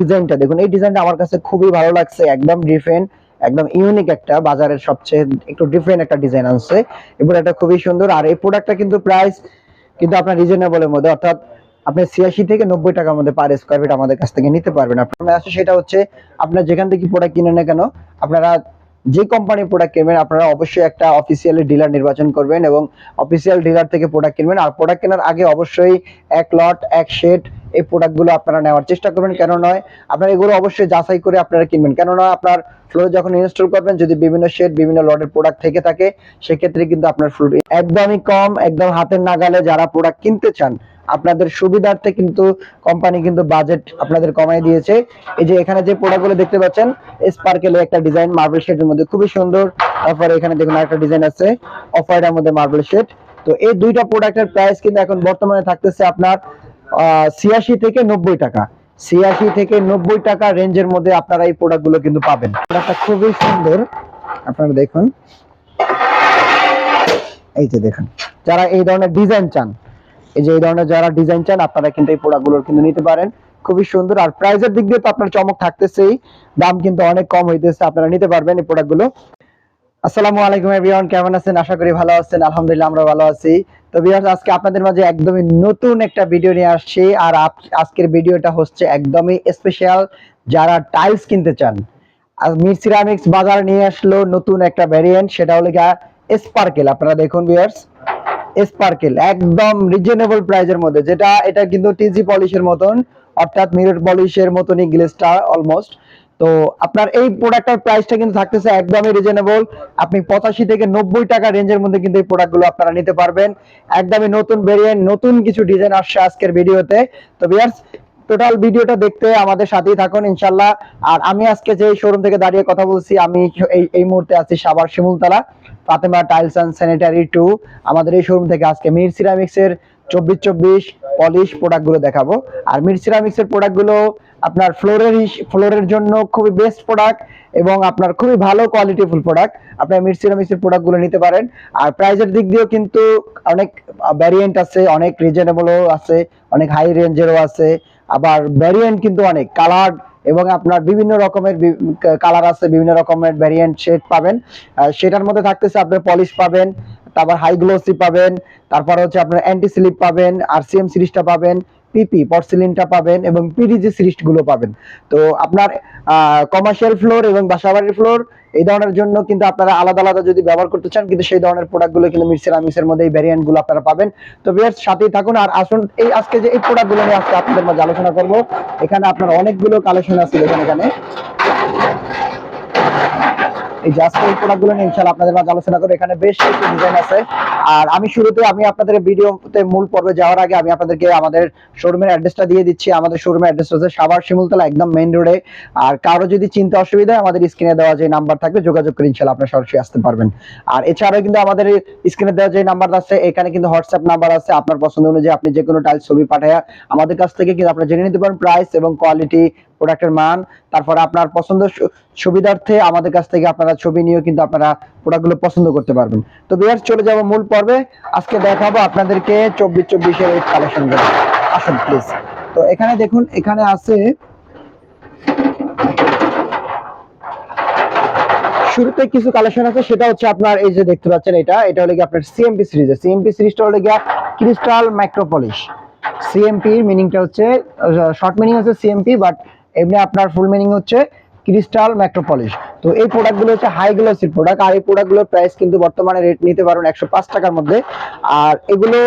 ডিজাইনটা দেখুন, এই ডিজাইনটা আমার কাছে খুবই ভালো লাগছে, একদম ডিফারেন্ট একদম ইউনিক একটা, বাজারের সবচেয়ে একটু ডিফারেন্ট একটা ডিজাইন আনছে। এই এটা খুবই সুন্দর, আর এই প্রোডাক্টটা কিন্তু প্রাইস কিন্তু আপনার রিজনেবলের মধ্যে, অর্থাৎ আপনি ছিয়াশি থেকে নব্বই টাকার মধ্যে পার স্কোয়ার ফিট আমাদের কাছ থেকে নিতে পারবেন। আপনার আসলে সেটা হচ্ছে, আপনার যেখান থেকে প্রোডাক্ট কিনে না কেন, আপনারা যে কোম্পানির প্রোডাক্ট কিনবেন, আপনারা অবশ্যই একটা অফিসিয়ালি ডিলার নির্বাচন করবেন এবং অফিসিয়াল ডিলার থেকে প্রোডাক্ট কিনবেন। আর প্রোডাক্ট কেনার আগে অবশ্যই এক লট এক শেড এই প্রোডাক্টগুলো আপনারা নেওয়ার চেষ্টা করবেন। কেন নয়? আপনারা এগুলো অবশ্যই যাচাই করে আপনারা কিনবেন। কেননা আপনার ফ্লোরে যখন ইনস্টল করবেন, যদি বিভিন্ন শেড বিভিন্ন লটের প্রোডাক্ট থেকে থাকে, সেক্ষেত্রে কিন্তু আপনার ফ্লোর একদমই কম, একদম হাতের নাগালে যারা প্রোডাক্ট কিনতে চান আপনাদের সুবিধার্থে কিন্তু কোম্পানি কিন্তু বাজেট আপনাদের কমাই দিয়েছে। এই যে এখানে যে প্রোডাক্টগুলো দেখতে পাচ্ছেন স্পার্কেলে একটা ডিজাইন মার্বেল শেডের মধ্যে খুবই সুন্দর। তারপরে এখানে দেখুন একটা ডিজাইন আছে অফ মধ্যে মার্বেল শেড তো এই দুইটা প্রোডাক্টের প্রাইস কিন্তু এখন বর্তমানে থাকতেছে আপনার ছিয়াশি থেকে নব্বই টাকা। ছিয়াশি থেকে নব্বই টাকা রেঞ্জের মধ্যে আপনারা এই প্রোডাক্টগুলো কিন্তু পাবেন। প্রোডাক্টটা খুবই সুন্দর। আপনারা দেখুন। এই যে দেখুন, যারা এই ধরনের ডিজাইন চান যে এই ধরনের যারা ডিজাইন চান, আপনারা কিন্তু এই প্রোডাক্টগুলো কিন্তু নিতে পারেন। খুবই সুন্দর। আর প্রাইসের দিক দিয়ে তো আপনার চমক থাকতেছেই। দাম কিন্তু অনেক কম হইতেছে, আপনারা নিতে পারবেন এই প্রোডাক্টগুলো আসসালামু আলাইকুম এভরিওয়ান কেমন আছেন? আশা করি ভালো আছেন। আলহামদুলিল্লাহ আমরা ভালো আছি। তো ভিউয়ার্স আজকে আপনাদের মাঝে একদমই নতুন একটা ভিডিও নিয়ে আসছি। আর আজকের ভিডিওটা হচ্ছে একদমই স্পেশাল যারা টাইলস কিনতে চান। আর মির সিরামিক্স বাজার নিয়ে আসলো নতুন একটা ভ্যারিয়েন্ট সেটা হলো গিয়া স্পার্কেল আপনারা দেখুন ভিউয়ার্স স্পার্কেল একদম রিজনেবল প্রাইজের মধ্যে, যেটা, এটা কিন্তু টিজি পলিশের মতন, অর্থাৎ মিরর পলিশের মতনই গ্লেসটা অলমোস্ট তো আপনার এই প্রোডাক্টের প্রাইসটা কিন্তু থাকতেছে একদমই রিজনেবল আপনি পঁচাশি থেকে নব্বই টাকা রেঞ্জের মধ্যে কিন্তু এই প্রোডাক্টগুলো আপনারা নিতে পারবেন। একদমই নতুন ভেরিয়েন্ট নতুন কিছু ডিজাইন আসছে আজকের ভিডিওতে। তো ভিউয়ার্স টোটাল ভিডিওটা দেখতে আমাদের সাথেই থাকুন ইনশাল্লাহ আর আমি আজকে যে শোরুম থেকে দাঁড়িয়ে কথা বলছি, আমি এই মুহূর্তে আছি Savar Shimultala. Fatema tiles and sanitary two আমাদের এই শোরুম থেকে আজকে মির সিরামিক্সের চব্বিশ চব্বিশ পলিশ প্রোডাক্টগুলো দেখাবো। আর মির সিরামিক্স এর প্রোডাক্টগুলো আপনার ফ্লোরের ফ্লোরের জন্য খুবই বেস্ট প্রোডাক্ট এবং আপনার খুবই ভালো কোয়ালিটিফুল প্রোডাক্ট আপনার মির সিরামিক্সের প্রোডাক্টগুলো নিতে পারেন। আর প্রাইজের দিক দিয়েও কিন্তু অনেক ভ্যারিয়েন্ট আছে, অনেক রিজনেবলও আছে, অনেক হাই রেঞ্জেরও আছে। আবার ভ্যারিয়েন্ট কিন্তু অনেক কালার এবং আপনার বিভিন্ন রকমের কালার আছে, বিভিন্ন রকমের ভ্যারিয়েন্ট শেড পাবেন। সেটার মধ্যে থাকতেছে আপনার পলিশ পাবেন, তারপর হাই গ্লোসি পাবেন, তারপর হচ্ছে আপনার অ্যান্টি স্লিপ পাবেন, আর সিএম সিরিজটা পাবেন। পিপি পর্সিলিনটা পাবেন এবং পিডিজি সিরিজগুলো পাবেন। তো আপনার কমার্শিয়াল ফ্লোর এবং বাসাবাড়ির ফ্লোর এই ধরনের জন্য কিন্তু আপনারা আলাদা আলাদা যদি ব্যবহার করতে চান, কিন্তু সেই ধরনের প্রোডাক্টগুলো কিন্তু মির সিরামিক্সের মধ্যে এই ভ্যারিয়েন্টগুলো আপনারা পাবেন। তো ভিউয়ার্স সাথেই থাকুন আর আসুন, এই আজকে যে এই প্রোডাক্টগুলো নিয়ে আজকে আপনাদের মাঝে আলোচনা করব, এখানে আপনার অনেকগুলো কালেকশন আছে এখানে এখানে। এই প্রোডাক্টগুলো নিয়ে ইনশাআল্লাহ আপনাদের মাঝে আলোচনা করব। এখানে বেশ কিছু ডিজাইন আছে। আর আমি শুরুতে, আমি আপনাদের ভিডিওতে মূল পর্বে যাওয়ার আগে আমি আপনাদেরকে আমাদের শোরুমের অ্যাড্রেসটা দিয়ে দিচ্ছি। আমাদের শোরুমের হচ্ছে সাভার শিমুলতলা, একদম রোডে আর কারও যদি চিন্তা অসুবিধা আমাদের স্ক্রিনে দেওয়া যে নাম্বার থাকবে, যোগাযোগ করে ইনশাআল্লাহ আপনারা সরাসরি আসতে পারবেন। আর এছাড়াও কিন্তু আমাদের স্ক্রিনে দেওয়া যে নাম্বার আছে, এখানে কিন্তু হোয়াটসঅ্যাপ নাম্বার আছে। আপনার পছন্দ অনুযায়ী আপনি যে কোনো টাইল ছবি পাঠায় আমাদের কাছ থেকে কিন্তু আপনারা জেনে নিতে পারেন প্রাইস এবং কোয়ালিটি প্রোডাক্টের মান, তারপরে আপনার পছন্দ সুবিধার্থে আমাদের কাছ থেকে আপনারা ছবি নিয়েও কিন্তু আপনারা প্রোডাক্টগুলো পছন্দ করতে পারবেন। তো বিয়ার চলে যাব মূল পর্বে। আজকে দেখাবো আপনাদেরকে চব্বিশ চব্বিশের এই কালেকশনগুলো। আসুন প্লিজ তো এখানে দেখুন, এখানে আছে শুরুতে কিছু কালেকশন আছে, সেটা হচ্ছে আপনার এই যে দেখতে পাচ্ছেন এটা এটা হলো গিয়ে আপনার সিএমপি সিরিজের সিএমপি সিরিজটা হলো গিয়া ক্রিস্টাল মাইক্রোপলিশ সিএমপি মিনিংটা হচ্ছে শর্ট মিনিং হচ্ছে সিএমপি বাট এমনি আপনার ফুল মিনিং হচ্ছে ক্রিস্টাল মাইক্রোপলিশ তো এই প্রোডাক্টগুলো হচ্ছে হাই গ্লোসির প্রোডাক্ট আর এই প্রোডাক্টগুলোর প্রাইস কিন্তু বর্তমানে রেট নিতে পারেন একশো পাঁচ টাকার মধ্যে। আর এগুলো,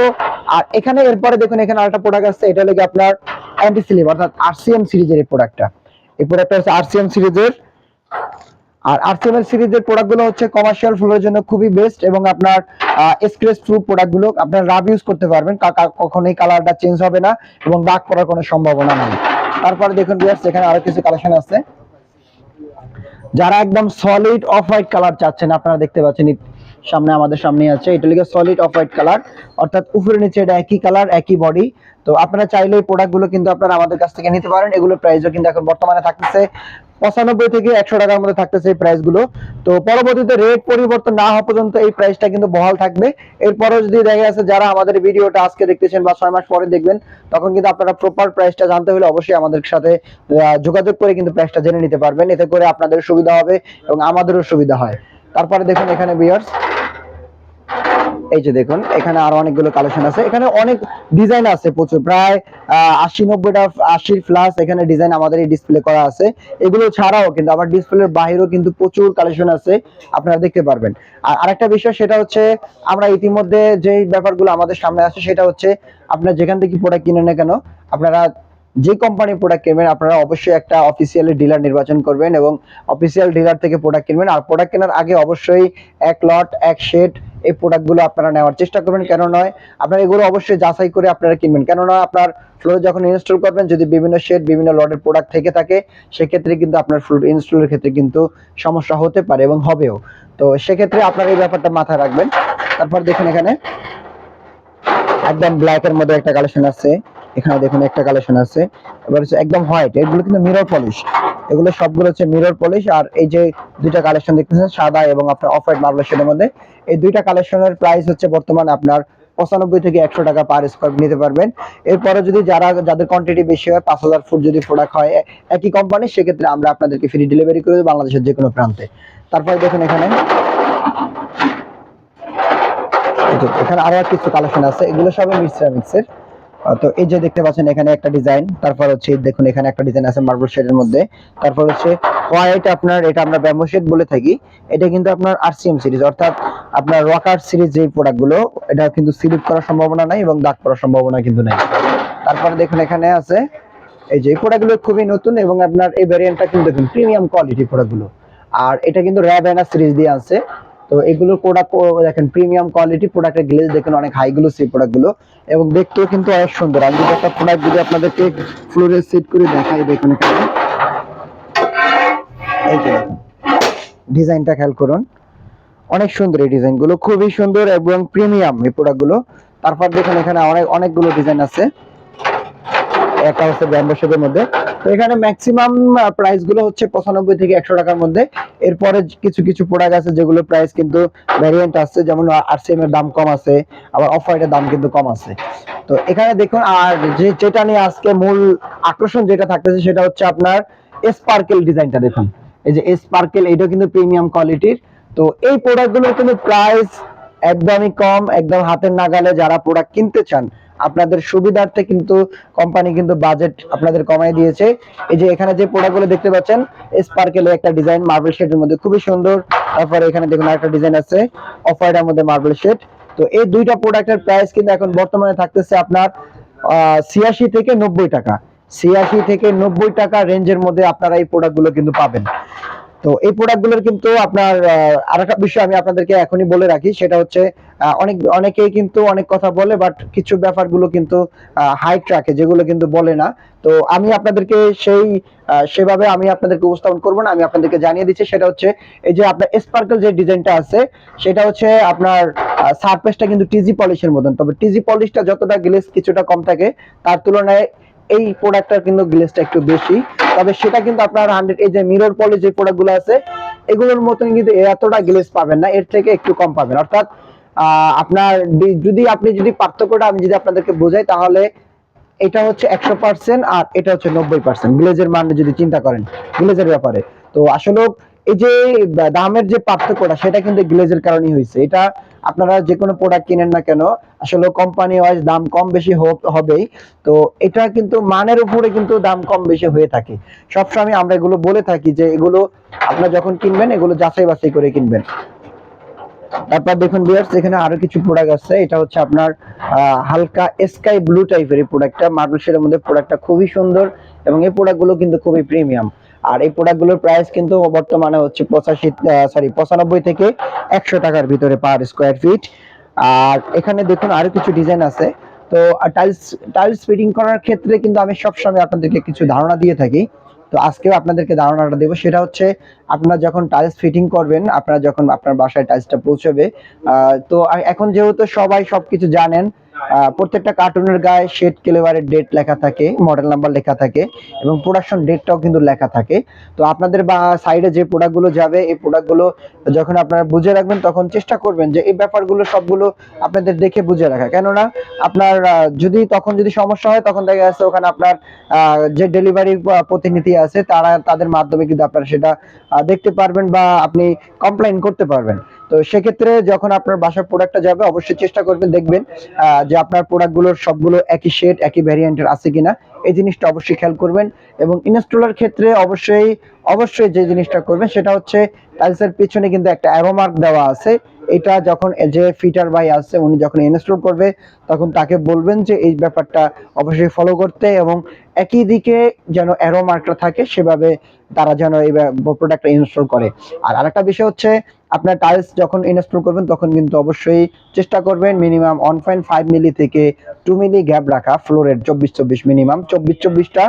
আর এখানে এরপরে দেখুন, এখানে আরেকটা প্রোডাক্ট আছে, এটা হলো গিয়ে আপনার অ্যান্টি স্লিপ অর্থাৎ আরসিএম সিরিজের এই প্রোডাক্টটা এই প্রোডাক্টটা হচ্ছে আরসিএম সিরিজের আর আরসিএমএল সিরিজের প্রোডাক্টগুলো হচ্ছে কমার্শিয়াল ফ্লোরের জন্য খুবই বেস্ট এবং আপনার স্ক্রেচ প্রুফ প্রোডাক্টগুলো আপনার রাব ইউজ করতে পারবেন। কখনোই কালারটা চেঞ্জ হবে না এবং দাগ পড়ার কোনো সম্ভাবনা নেই। তারপরে দেখুন বিয়ার্স এখানে আরও কিছু কালেকশন আছে। যারা একদম সলিড অফ হোয়াইট কালার চাচ্ছেন, আপনারা দেখতে পাচ্ছেন সামনে আমাদের সামনে আছে। এটা লিখে সলিড অফ হোয়াইট কালার অর্থাৎ উপরে নিচে এটা একই কালার একই বডি তো আপনারা চাইলে এই প্রোডাক্টগুলো কিন্তু আপনারা আমাদের কাছ থেকে নিতে পারেন। এগুলো প্রাইসও কিন্তু এখন বর্তমানে থাকতেছে পঁচানব্বই থেকে একশো টাকার মধ্যে থাকতেছে এই প্রাইসগুলো। তো পরবর্তীতে রেট পরিবর্তন না হওয়া পর্যন্ত এই প্রাইসটা কিন্তু বহাল থাকবে। এরপরও যদি দেখা যাচ্ছে যারা আমাদের ভিডিওটা আজকে দেখতেছেন বা ছয় মাস পরে দেখবেন, তখন কিন্তু আপনারা প্রপার প্রাইসটা জানতে হলে অবশ্যই আমাদের সাথে যোগাযোগ করে কিন্তু প্রাইসটা জেনে নিতে পারবেন। এতে করে আপনাদের সুবিধা হবে এবং আমাদেরও সুবিধা হয়। তারপরে দেখুন এখানে বিয়ার্স এই যে দেখুন, এখানে আরও অনেকগুলো কালেকশন আছে। এখানে অনেক ডিজাইন আছে প্রচুর, প্রায় আশি নব্বইটা আশির প্লাস এখানে ডিজাইন আমাদের এই ডিসপ্লে করা আছে। এগুলো ছাড়াও কিন্তু আমার ডিসপ্লের বাইরেও কিন্তু প্রচুর কালেকশন আছে, আপনারা দেখতে পারবেন। আর আরেকটা বিষয় সেটা হচ্ছে, আমরা ইতিমধ্যে যে ব্যাপারগুলো আমাদের সামনে আছে সেটা হচ্ছে, আপনারা যেখান থেকে প্রোডাক্ট কিনেন না কেন, আপনারা যে কোম্পানির প্রোডাক্ট কিনবেন, আপনারা অবশ্যই একটা অফিসিয়ালি ডিলার নির্বাচন করবেন এবং অফিসিয়াল ডিলার থেকে প্রোডাক্ট কিনবেন। আর প্রোডাক্ট কেনার আগে অবশ্যই এক লট এক শেড এই প্রোডাক্টগুলো আপনারা নেওয়ার চেষ্টা করবেন। কেন নয়, আপনারা এগুলো অবশ্যই যাচাই করে আপনারা কিনবেন। কেননা আপনার ফ্লোরে যখন ইনস্টল করবেন, যদি বিভিন্ন শেড বিভিন্ন লটের প্রোডাক্ট থেকে থাকে, সেক্ষেত্রে কিন্তু আপনার ফ্লোর ইনস্টলের ক্ষেত্রে কিন্তু সমস্যা হতে পারে এবং হবেও। তো সেক্ষেত্রে আপনারা এই ব্যাপারটা মাথায় রাখবেন। তারপর দেখুন এখানে। একদম ব্ল্যাক এর মধ্যে একটা কালেকশন আছে। এখানে দেখুন একটা কালেকশন আছে। এবার হচ্ছে একদম হোয়াইট এগুলো কিন্তু মিরর পলিশ এগুলো সবগুলো হচ্ছে মিরর পলিশ আর এই যে দুইটা কালেকশন দেখতেছেন, সাদা এবং আপনার অফ হোয়াইট মার্বেল শেডের মধ্যে, এই দুইটা কালেকশনের প্রাইস হচ্ছে বর্তমানে আপনার পঁচানব্বই থেকে একশো টাকা পার স্কোয়ার নিতে পারবেন। এরপরে যদি যারা, যাদের কোয়ান্টিটি বেশি হয়, পাঁচ হাজার ফুট যদি প্রোডাক্ট হয়, একই কোম্পানি সেক্ষেত্রে আমরা আপনাদেরকে ফ্রি ডেলিভারি করে দেবো বাংলাদেশের যে কোনো প্রান্তে। তারপরে দেখুন এখানে। এখানে আরও কিছু কালেকশন আছে, এগুলো সবই মিক্সের তো এই যে দেখতে পাচ্ছেন, এখানে একটা ডিজাইন তারপর হচ্ছে দেখুন এখানে একটা ডিজাইন আছে মার্বেল শেডের মধ্যে। তারপর হচ্ছে হোয়াইট আপনার, এটা আমরা ব্যাম্বো শেড বলে থাকি। এটা কিন্তু আপনার আরসিএম সিরিজ অর্থাৎ আপনার রকার সিরিজ যে প্রোডাক্টগুলো এটা কিন্তু স্লিপ করার সম্ভাবনা নাই এবং দাগ পড়ার সম্ভাবনা কিন্তু নাই। তারপরে দেখুন এখানে আছে, এই যে এই প্রোডাক্টগুলো খুবই নতুন এবং আপনার এই ভ্যারিয়েন্টটা কিন্তু দেখুন প্রিমিয়াম কোয়ালিটি প্রোডাক্টগুলো আর এটা কিন্তু র্যাবেনা সিরিজ দিয়ে আছে। তো এগুলো প্রোডাক্ট দেখেন প্রিমিয়াম কোয়ালিটি প্রোডাক্টের গ্লেজ দেখেন, অনেক হাই গুলো সেই প্রোডাক্টগুলো এবং দেখতেও কিন্তু অনেক সুন্দর। আমি যদি একটা প্রোডাক্ট যদি আপনাদেরকে ফ্লোরে সেট করে দেখাই দেখুন এখানে। এই ডিজাইনটা খেয়াল করুন। অনেক সুন্দর এই ডিজাইনগুলো, খুবই সুন্দর এবং প্রিমিয়াম এই প্রোডাক্টগুলো তারপর দেখুন এখানে অনেক, অনেকগুলো ডিজাইন আছে। একটা হচ্ছে মধ্যে। তো এখানে ম্যাক্সিমাম প্রাইসগুলো হচ্ছে পঁচানব্বই থেকে একশো টাকার মধ্যে। এরপরে কিছু কিছু প্রোডাক্ট আছে যেগুলো প্রাইস কিন্তু ভ্যারিয়েন্ট যেমন আরসিএম এর দাম কম আছে, আবার অফ হোয়াইটের দাম কিন্তু কম আছে। তো এখানে দেখুন, আর যে, যেটা নিয়ে আজকে মূল আকর্ষণ যেটা থাকতেছে সেটা হচ্ছে আপনার স্পার্কেল ডিজাইনটা দেখুন। এই যে স্পার্কেল এটা কিন্তু প্রিমিয়াম কোয়ালিটির তো এই প্রোডাক্টগুলোর কিন্তু প্রাইস একদমই কম, একদম হাতের নাগালে যারা প্রোডাক্ট কিনতে চান, আপনাদের সুবিধার্থে কিন্তু কোম্পানি কিন্তু বাজেট আপনাদের কমাই দিয়েছে। এই যে এখানে যে প্রোডাক্টগুলো দেখতে পাচ্ছেন স্পার্কেলের একটা ডিজাইন মার্বেল শেডের মধ্যে খুবই সুন্দর। তারপরে এখানে দেখুন আরেকটা ডিজাইন আছে অফ হোয়াইটের মধ্যে মার্বেল শেড তো এই দুইটা প্রোডাক্টের প্রাইস কিন্তু এখন বর্তমানে থাকতেছে আপনার ছিয়াশি থেকে নব্বই টাকা। ছিয়াশি থেকে নব্বই টাকা রেঞ্জের মধ্যে আপনারা এই প্রোডাক্টগুলো কিন্তু পাবেন। তো এই প্রোডাক্টগুলোর কিন্তু আপনার আর একটা বিষয় আমি আপনাদেরকে এখনই বলে রাখি, সেটা হচ্ছে অনেক, অনেকেই কিন্তু অনেক কথা বলে বাট কিছু ব্যাপারগুলো কিন্তু হাইট রাখে যেগুলো কিন্তু বলে না। তো আমি আপনাদেরকে সেই সেভাবে আমি আপনাদেরকে উপস্থাপন করব না, আমি আপনাদেরকে জানিয়ে দিচ্ছি, সেটা হচ্ছে, এই যে আপনার স্পার্কেল যে ডিজাইনটা আছে, সেটা হচ্ছে আপনার সারফেসটা কিন্তু টিজি পলিশের মতন। তবে টিজি পলিশটা যতটা গ্লেস কিছুটা কম থাকে, তার তুলনায় এই প্রোডাক্টটার কিন্তু গ্লেসটা একটু বেশি। তবে সেটা কিন্তু আপনার হান্ড্রেড এই যে মিরর পলিশ যে প্রোডাক্টগুলো আছে, এগুলোর মতন কিন্তু এতটা গ্লেস পাবেন না, এর থেকে একটু কম পাবেন। অর্থাৎ আপনার যদি আপনি যদি পার্থক্যটা আমি যদি আপনাদেরকে বোঝাই, তাহলে এটা হচ্ছে একশো পার্সেন্ট আর এটা হচ্ছে নব্বই পার্সেন্ট গ্লেজের মান যদি চিন্তা করেন গ্লেজের ব্যাপারে। তো আসলে এই যে, দামের যে পার্থক্যটা, সেটা কিন্তু গ্লেজের কারণেই হয়েছে। এটা আপনারা যে কোনো প্রোডাক্ট কিনেন না কেন, আসলে কোম্পানি ওয়াইজ দাম কম বেশি হোক- হবেই। তো এটা কিন্তু মানের উপরে কিন্তু দাম কম বেশি হয়ে থাকে। সবসময় আমরা এগুলো বলে থাকি যে এগুলো আপনারা যখন কিনবেন, এগুলো যাচাই বাছাই করে কিনবেন। তারপর দেখুন ভিউয়ার্স এখানে আরও কিছু প্রোডাক্ট আছে। এটা হচ্ছে আপনার হালকা স্কাই ব্লু টাইপের এই প্রোডাক্টটা মার্বেল মধ্যে প্রোডাক্টটা খুবই সুন্দর এবং এই প্রোডাক্টগুলো কিন্তু খুবই প্রিমিয়াম আর এই প্রোডাক্টগুলোর প্রাইস কিন্তু বর্তমানে হচ্ছে পঁচাশি সরি পঁচানব্বই থেকে একশো টাকার ভিতরে পার স্কোয়ার ফিট আর এখানে দেখুন আরও কিছু ডিজাইন আছে। তো টাইলস টাইলস ফিটিং করার ক্ষেত্রে কিন্তু আমি সবসময় আপনাদেরকে কিছু ধারণা দিয়ে থাকি। তো আজকেও আপনাদেরকে ধারণাটা দেবো। সেটা হচ্ছে আপনারা যখন টাইলস ফিটিং করবেন, আপনারা যখন আপনার বাসায় টাইলসটা পৌঁছবে তো এখন যেহেতু সবাই সবকিছু জানেন প্রত্যেকটা কার্টুনের গায়ে শেড কেলেবারের ডেট লেখা থাকে মডেল নাম্বার লেখা থাকে, এবং প্রোডাকশন ডেটটাও কিন্তু লেখা থাকে। তো আপনাদের বা সাইডে যে প্রোডাক্টগুলো যাবে, এই প্রোডাক্টগুলো যখন আপনারা বুঝে রাখবেন, তখন চেষ্টা করবেন যে এই ব্যাপারগুলো সবগুলো আপনাদের দেখে বুঝে রাখা। কেননা, আপনার যদি তখন যদি সমস্যা হয়, তখন দেখা যাচ্ছে ওখানে আপনার যে ডেলিভারি প্রতিনিধি আছে, তারা, তাদের মাধ্যমে কিন্তু আপনারা সেটা দেখতে পারবেন বা আপনি কমপ্লেন করতে পারবেন। তো সেক্ষেত্রে যখন আপনার বাসার প্রোডাক্টটা যাবে, অবশ্যই চেষ্টা করবেন, দেখবেন যে আপনার প্রোডাক্টগুলোর সবগুলো একই শেড একই ভ্যারিয়েন্টের আছে কিনা। এই জিনিসটা অবশ্যই খেয়াল করবেন এবং ইনস্টলার ক্ষেত্রে অবশ্যই অবশ্যই যে জিনিসটা করবেন, সেটা হচ্ছে টাইলসের পিছনে কিন্তু একটা অ্যারোমার্ক দেওয়া আছে। এটা যখন যে ফিটার ভাই আছে উনি যখন ইনস্টল করবে, তখন তাকে বলবেন যে এই ব্যাপারটা অবশ্যই ফলো করতে এবং একই দিকে যেন অ্যারো মার্কটা থাকে, সেভাবে তারা যেন এই প্রোডাক্টটা ইনস্টল করে। আর আরেকটা বিষয় হচ্ছে, আপনার টাইলস যখন ইনস্টল করবেন, তখন কিন্তু অবশ্যই চেষ্টা করবেন minimum one point five milli থেকে টু মিলি গ্যাপ রাখা ফ্লোরের চব্বিশ চব্বিশ মিনিমাম চব্বিশ চব্বিশটা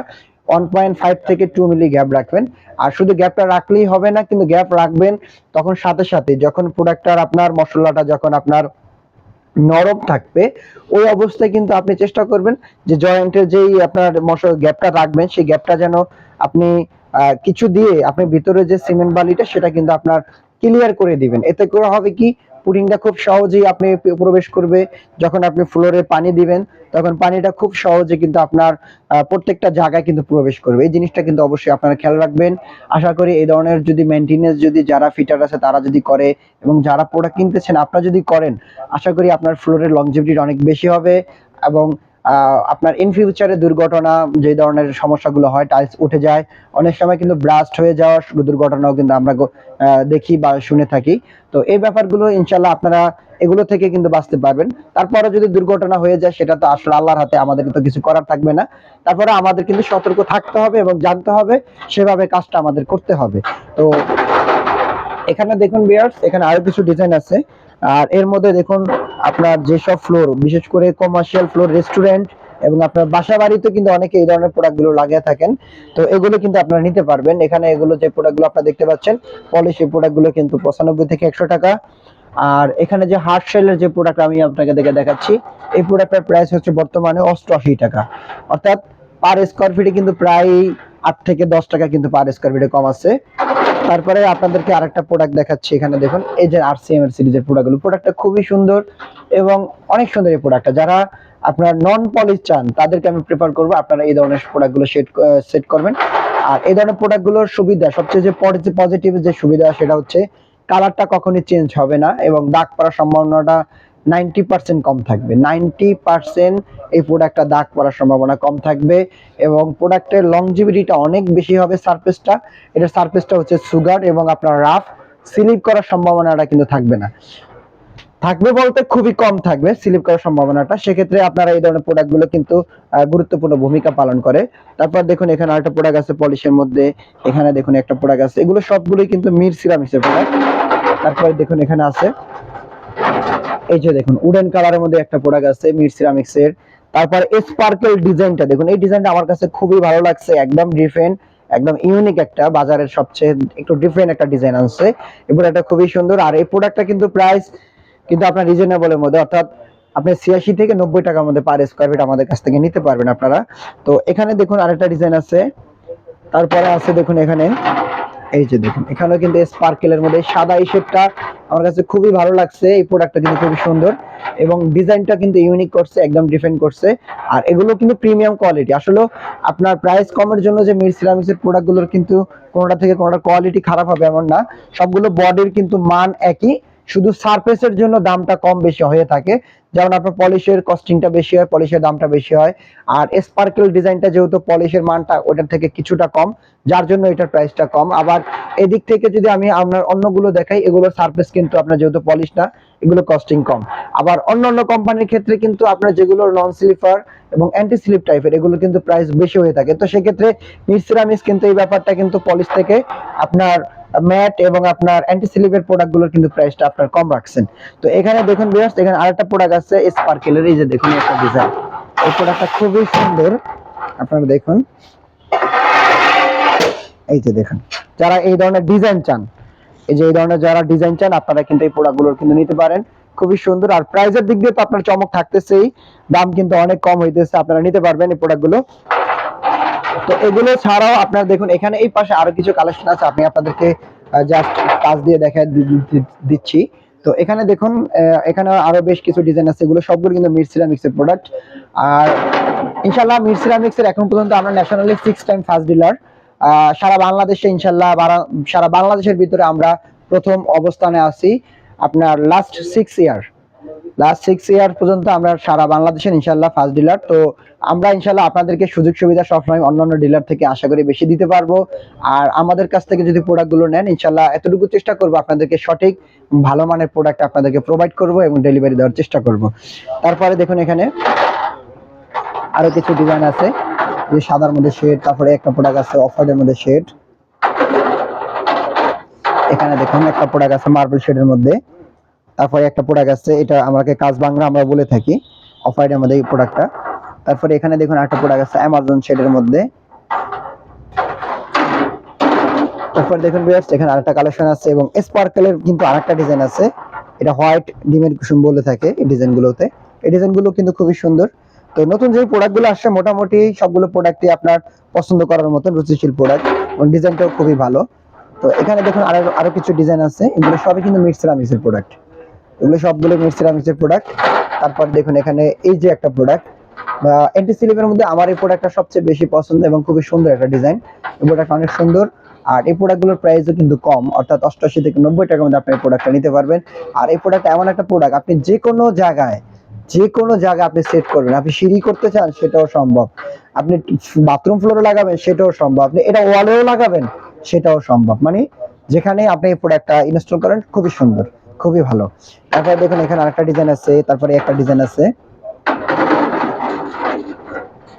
ওয়ান পয়েন্ট ফাইভ থেকে টু মিলি গ্যাপ রাখবেন। আর শুধু গ্যাপটা রাখলেই হবে না, কিন্তু গ্যাপ রাখবেন তখন সাথে সাথে যখন প্রোডাক্টটার আপনার মশলাটা যখন আপনার নরম থাকবে, ওই অবস্থায় কিন্তু আপনি চেষ্টা করবেন যে জয়েন্টের যেই আপনার মশলা গ্যাপটা রাখবেন, সেই গ্যাপটা যেন আপনি কিছু দিয়ে আপনি ভিতরে যে সিমেন্ট বালিটা, সেটা কিন্তু আপনার ক্লিয়ার করে দিবেন। এতে করে হবে কি? পুডিংটা খুব সহজেই আপনি প্রবেশ করবে, যখন আপনি ফ্লোরে পানি দিবেন, তখন পানিটা খুব সহজে কিন্তু আপনার প্রত্যেকটা জায়গায় কিন্তু প্রবেশ করবে। এই জিনিসটা কিন্তু অবশ্যই আপনারা খেয়াল রাখবেন। আশা করি এই ধরনের যদি মেনটেনেন্স যদি যারা ফিটার আছে, তারা যদি করে এবং যারা প্রোডাক্ট কিনতেছেন, আপনারা যদি করেন, আশা করি আপনার ফ্লোরের লংজিভিটি অনেক বেশি হবে এবং আপনার ইন ফিউচারে দুর্ঘটনা যে ধরনের সমস্যাগুলো হয় টাইলস উঠে যায়, অনেক সময় কিন্তু ব্লাস্ট হয়ে যাওয়ার দুর্ঘটনাও কিন্তু আমরা দেখি বা শুনে থাকি। তো এই ব্যাপারগুলো ইনশাল্লাহ আপনারা এগুলো থেকে কিন্তু বাঁচতে পারবেন। তারপরে যদি দুর্ঘটনা হয়ে যায়, সেটা তো আসলে আল্লাহর হাতে আমাদের তো কিছু করার থাকবে না। তারপরে আমাদের কিন্তু সতর্ক থাকতে হবে এবং জানতে হবে, সেভাবে কাজটা আমাদের করতে হবে। তো এখানে দেখুন বিয়ার্স এখানে আরও কিছু ডিজাইন আছে। আর এর মধ্যে দেখুন আপনার যেসব ফ্লোর বিশেষ করে কমার্শিয়াল ফ্লোর রেস্টুরেন্ট এবং আপনার বাসা বাড়িতে কিন্তু অনেকে এই ধরনের প্রোডাক্টগুলো লাগিয়ে থাকেন। তো এগুলো কিন্তু আপনারা নিতে পারবেন। এখানে এগুলো যে প্রোডাক্টগুলো আপনারা দেখতে পাচ্ছেন পলিশ এই প্রোডাক্টগুলো কিন্তু পঁচানব্বই থেকে একশো টাকা। আর এখানে যে হার্ড শেলের যে প্রোডাক্ট আমি আপনাকে দেখে দেখাচ্ছি, এই প্রোডাক্টের প্রাইস হচ্ছে বর্তমানে অষ্টআশি টাকা। অর্থাৎ পার স্কোয়ার ফিটে কিন্তু প্রায় আট থেকে দশ টাকা কিন্তু পার স্কোয়ার ফিটে কম আছে। তারপরে আপনাদেরকে আরেকটা প্রোডাক্ট দেখাচ্ছি এখানে দেখুন, এই যে আরসিএম এর সিরিজের প্রোডাক্টগুলো প্রোডাক্টটা খুবই সুন্দর এবং অনেক সুন্দর এই প্রোডাক্টটা যারা আপনার নন পলিশ চান, তাদেরকে আমি প্রেফার করব আপনারা এই ধরনের প্রোডাক্টগুলো সেট সেট করবেন। আর এই ধরনের প্রোডাক্টগুলোর সুবিধা, সবচেয়ে যে পজিটিভ যে সুবিধা, সেটা হচ্ছে কালারটা কখনই চেঞ্জ হবে না এবং দাগ পড়ার সম্ভাবনাটা নাইনটি পার্সেন্ট কম থাকবে। নাইনটি পার্সেন্ট এই প্রোডাক্টটা দাগ পড়ার সম্ভাবনা কম থাকবে এবং প্রোডাক্টের লংজিভিটিটা অনেক বেশি হবে সারফেসটা এটা সারফেসটা হচ্ছে সুগার এবং আপনার রাফ স্লিপ করার সম্ভাবনাটা কিন্তু থাকবে না। থাকবে বলতে খুবই কম থাকবে স্লিপ করার সম্ভাবনাটা। সেক্ষেত্রে আপনারা এই ধরনের প্রোডাক্টগুলো কিন্তু গুরুত্বপূর্ণ ভূমিকা পালন করে। তারপর দেখুন, এখানে আরেকটা প্রোডাক্ট আছে পলিশের মধ্যে। এখানে দেখুন, একটা প্রোডাক্ট আছে। এগুলো সবগুলোই কিন্তু মির সিরামিক্সের প্রোডাক্ট তারপরে দেখুন, এখানে আছে এই যে দেখুন উডেন কালারের মধ্যে একটা প্রোডাক্ট আছে মির সিরামিক্স এর। তারপর স্পার্কেল ডিজাইনটা দেখুন, এই ডিজাইনটা আমার কাছে খুবই ভালো লাগছে, একদম ডিফারেন্ট একদম ইউনিক একটা, বাজারের সবচেয়ে একটু ডিফারেন্ট একটা ডিজাইন আছে এই প্রোডাক্টটা খুবই সুন্দর, আর এই প্রোডাক্টটা কিন্তু প্রাইস কিন্তু আপনার রিজনেবলের মধ্যে, অর্থাৎ আপনি ছিয়াশি থেকে নব্বই টাকার মধ্যে পার স্কোয়ার ফিট আমাদের কাছ থেকে নিতে পারবেন আপনারা। তো এখানে দেখুন আরেকটা ডিজাইন আছে, তারপরে আছে দেখুন এখানে এই যে দেখুন, এখানেও কিন্তু স্পার্কেলের মধ্যে সাদা এই শেপটা আমার কাছে খুবই ভালো লাগছে। এই প্রোডাক্টটা কিন্তু খুবই সুন্দর এবং ডিজাইনটা কিন্তু ইউনিক করছে, একদম ডিফেন্ড করছে। আর এগুলো কিন্তু প্রিমিয়াম কোয়ালিটি আসলে আপনার প্রাইস কমের জন্য যে মির সিরামিক্সের প্রোডাক্টগুলোর কিন্তু কোনোটা থেকে কোনোটা কোয়ালিটি খারাপ হবে এমন না। সবগুলো বডির কিন্তু মান একই। শুধু সারফেসের জন্য দামটা কম বেশি হয়ে থাকে। যেমন আপনার পলিশের কস্টিংটা বেশি হয় পলিশের দামটা বেশি হয়। আর স্পার্কেল ডিজাইনটা যেহেতু পলিশের মানটা ওটার থেকে কিছুটা কম, যার জন্য এটার প্রাইসটা কম। আবার এদিক থেকে যদি আমি আপনার অন্যগুলো দেখাই, এগুলো সারফেস কিন্তু আপনার যেহেতু পলিশ না, এগুলো কস্টিং কম। আবার অন্য অন্য কোম্পানির ক্ষেত্রে কিন্তু আপনার যেগুলো নন স্লিপার এবং অ্যান্টি স্লিপ টাইপের এগুলো কিন্তু প্রাইস বেশি হয়ে থাকে। তো সেক্ষেত্রে মিরসিরামিস কিন্তু এই ব্যাপারটা কিন্তু পলিশ থেকে আপনার ম্যাট এবং আপনার অ্যান্টি স্লিপের প্রোডাক্টগুলোর কিন্তু প্রাইসটা আপনার কম রাখছেন। তো এখানে দেখুন বিয়ার্স এখানে আরেকটা প্রোডাক্ট আছে স্পার্কেলের এই যে দেখুন, একটা ডিজাইন এই প্রোডাক্টটা খুবই সুন্দর। আপনারা দেখুন। এই যে দেখুন, যারা এই ধরনের ডিজাইন চান, এই যে এই ধরনের যারা ডিজাইন চান, আপনারা কিন্তু এই প্রোডাক্টগুলোর কিন্তু নিতে পারেন। খুবই সুন্দর। আর প্রাইজের দিক দিয়ে তো আপনার চমক থাকতেছেই। দাম কিন্তু অনেক কম হইতেছে, আপনারা নিতে পারবেন এই প্রোডাক্টগুলো তো এগুলো ছাড়াও আপনারা দেখুন, এখানে এই পাশে আরও কিছু কালেকশন আছে, আমি আপনাদেরকে জাস্ট কাজ দিয়ে দেখা দিচ্ছি। তো এখানে দেখুন এখানে আরও বেশ কিছু ডিজাইন আছে, এগুলো সবগুলো কিন্তু মিড সিরামিক্স এর প্রোডাক্ট আর ইনশাল্লাহ মিড সিরামিক্স এর এখন পর্যন্ত আমরা nationally six time first dealer সারা বাংলাদেশে ইনশাল্লাহ সারা বাংলাদেশের ভিতরে আমরা প্রথম অবস্থানে আছি। আপনার last six year last six year পর্যন্ত আমরা সারা বাংলাদেশের ইনশাল্লাহ ফার্স্ট ডিলার তো আমরা ইনশাল্লাহ আপনাদেরকে সুযোগ সুবিধা সবসময় অন্যান্য ডিলার থেকে আশা করি বেশি দিতে পারব। আর আমাদের কাছ থেকে যদি প্রোডাক্টগুলো নেন ইনশাল্লাহ এতটুকু চেষ্টা করব আপনাদেরকে সঠিক, ভালো মানের প্রোডাক্ট আপনাদেরকে প্রোভাইড করব এবং ডেলিভারি দেওয়ার চেষ্টা করব। তারপরে দেখুন এখানে আরও কিছু ডিজাইন আছে, যে সাদার মধ্যে শেড তারপরে একটা প্রোডাক্ট আছে অফারের মধ্যে শেড এখানে দেখুন একটা প্রোডাক্ট আছে মার্বেল শেডের মধ্যে। তারপরে একটা প্রোডাক্ট আছে, এটা আমাকে কাজ বাংলা আমরা বলে থাকি অফ হোয়াইটের মধ্যে এই প্রোডাক্টটা তারপরে এখানে দেখুন একটা প্রোডাক্ট আছে অ্যামাজন শেডের মধ্যে। তারপর দেখুন এখানে আরেকটা কালেকশন আছে এবং স্পার্কেলের কিন্তু আরেকটা ডিজাইন আছে। এটা হোয়াইট ডিমের কুসুম বলে থাকে এই ডিজাইনগুলোতে এই ডিজাইনগুলো কিন্তু খুবই সুন্দর। তো নতুন যে প্রোডাক্টগুলো আসছে, মোটামুটি সবগুলো প্রোডাক্টই আপনার পছন্দ করার মতন রুচিশীল প্রোডাক্ট এবং ডিজাইনটাও খুবই ভালো। তো এখানে দেখুন আরও আরও কিছু ডিজাইন আছে, এগুলো সবই কিন্তু মিড সিরামিক্সের প্রোডাক্ট এগুলো সবগুলো সিরামিক্সের প্রোডাক্ট তারপর দেখুন এখানে এই যে একটা প্রোডাক্ট বা স্লিপের মধ্যে আমার এই প্রোডাক্টটা সবচেয়ে বেশি পছন্দ এবং খুবই সুন্দর একটা ডিজাইন এই প্রোডাক্ট অনেক সুন্দর। আর এই প্রোডাক্টগুলোর প্রাইসও কিন্তু কম, অর্থাৎ অষ্টআশি থেকে নব্বই টাকার মধ্যে আপনি এই প্রোডাক্টটা নিতে পারবেন। আর এই প্রোডাক্ট এমন একটা প্রোডাক্ট আপনি যে কোনো জায়গায় যে কোনো জায়গায় আপনি সেট করবেন। আপনি সিঁড়ি করতে চান, সেটাও সম্ভব। আপনি বাথরুম ফ্লোরে লাগাবেন, সেটাও সম্ভব। আপনি এটা ওয়ালেও লাগাবেন, সেটাও সম্ভব। মানে যেখানে আপনি এই প্রোডাক্টটা ইনস্টল করেন, খুবই সুন্দর। খুবই ভালো। তারপরে দেখুন, এখানে আরেকটা ডিজাইন আছে, তারপরে একটা ডিজাইন আছে।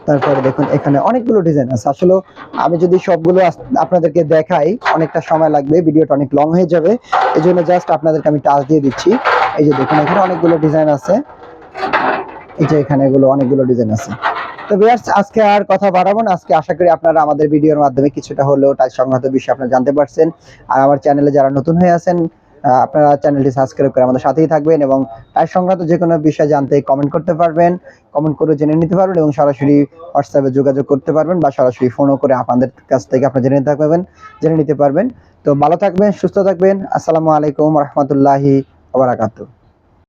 তারপরে দেখুন, এখানে অনেকগুলো ডিজাইন আছে। আসলে আমি যদি সবগুলো আপনাদেরকে দেখাই, অনেকটা সময় লাগবে, ভিডিওটা অনেক লং হয়ে যাবে। এই জন্য জাস্ট আপনাদেরকে আমি টাচ দিয়ে দিচ্ছি। এই যে দেখুন, এখানে অনেকগুলো ডিজাইন আছে। এই যে এখানে এগুলো অনেকগুলো ডিজাইন আছে। তো ভিউয়ার্স আজকে আর কথা বাড়াবো না। আজকে আশা করি আপনারা আমাদের ভিডিওর মাধ্যমে কিছুটা হলেও টাইল সংক্রান্ত বিষয় আপনারা জানতে পারছেন। আর আমার চ্যানেলে যারা নতুন হয়ে আছেন আপনারা চ্যানেলটি সাবস্ক্রাইব করে আমাদের সাথেই থাকবেন এবং টাইল সংক্রান্ত যে কোনো বিষয় জানতে কমেন্ট করতে পারবেন। কমেন্ট করে জেনে নিতে পারবেন এবং সরাসরি হোয়াটসঅ্যাপে যোগাযোগ করতে পারবেন বা সরাসরি ফোনও করে আপনাদের কাছ থেকে আপনারা জেনে নিতে পারবেন, জেনে নিতে পারবেন। তো ভালো থাকবেন, সুস্থ থাকবেন। আসসালামু আলাইকুম রহমতুল্লাহি ওবরাকাতুহ